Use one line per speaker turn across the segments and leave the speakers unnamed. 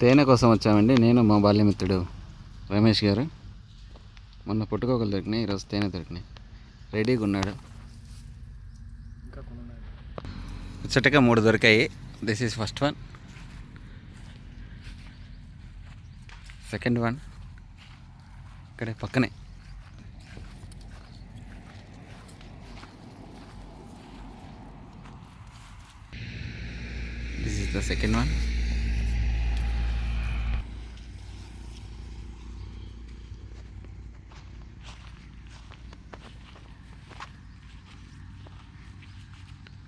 తేనె కోసం వచ్చామండి. నేను మా బాల్యమిత్రుడు రమేష్ గారు. మొన్న పుట్టుకోకలు దొరికినాయి ఈరోజు తేనె దొరికినాయి. రెడీగా ఉన్నాడు.
ఇంకా
మూడు దొరికాయి. This is first one second one ఇక్కడే పక్కనే. This is the second one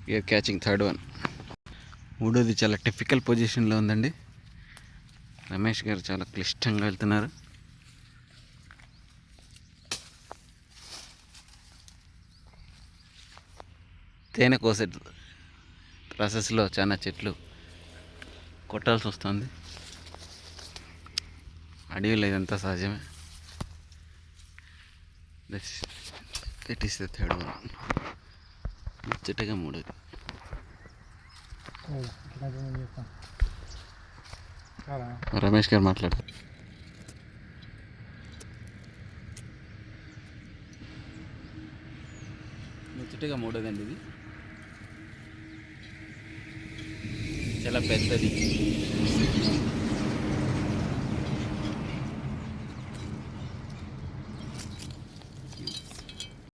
you're catching third one మూడోది చాలా టిఫికల్ పొజిషన్లో ఉందండి. రమేష్ గారు చాలా క్లిష్టంగా వెళ్తున్నారు. తేనె కోసే ప్రాసెస్లో చాలా చెట్లు కొట్టాల్సి వస్తుంది. అడవిలో ఇదంతా సహజమే. That is the third one ముచ్చటగా
మూడు. చాలా
రమేష్ గారు మాట్లాడతారు. ముచ్చటగా మూడోదండి ఇది. చాలా పెద్దది.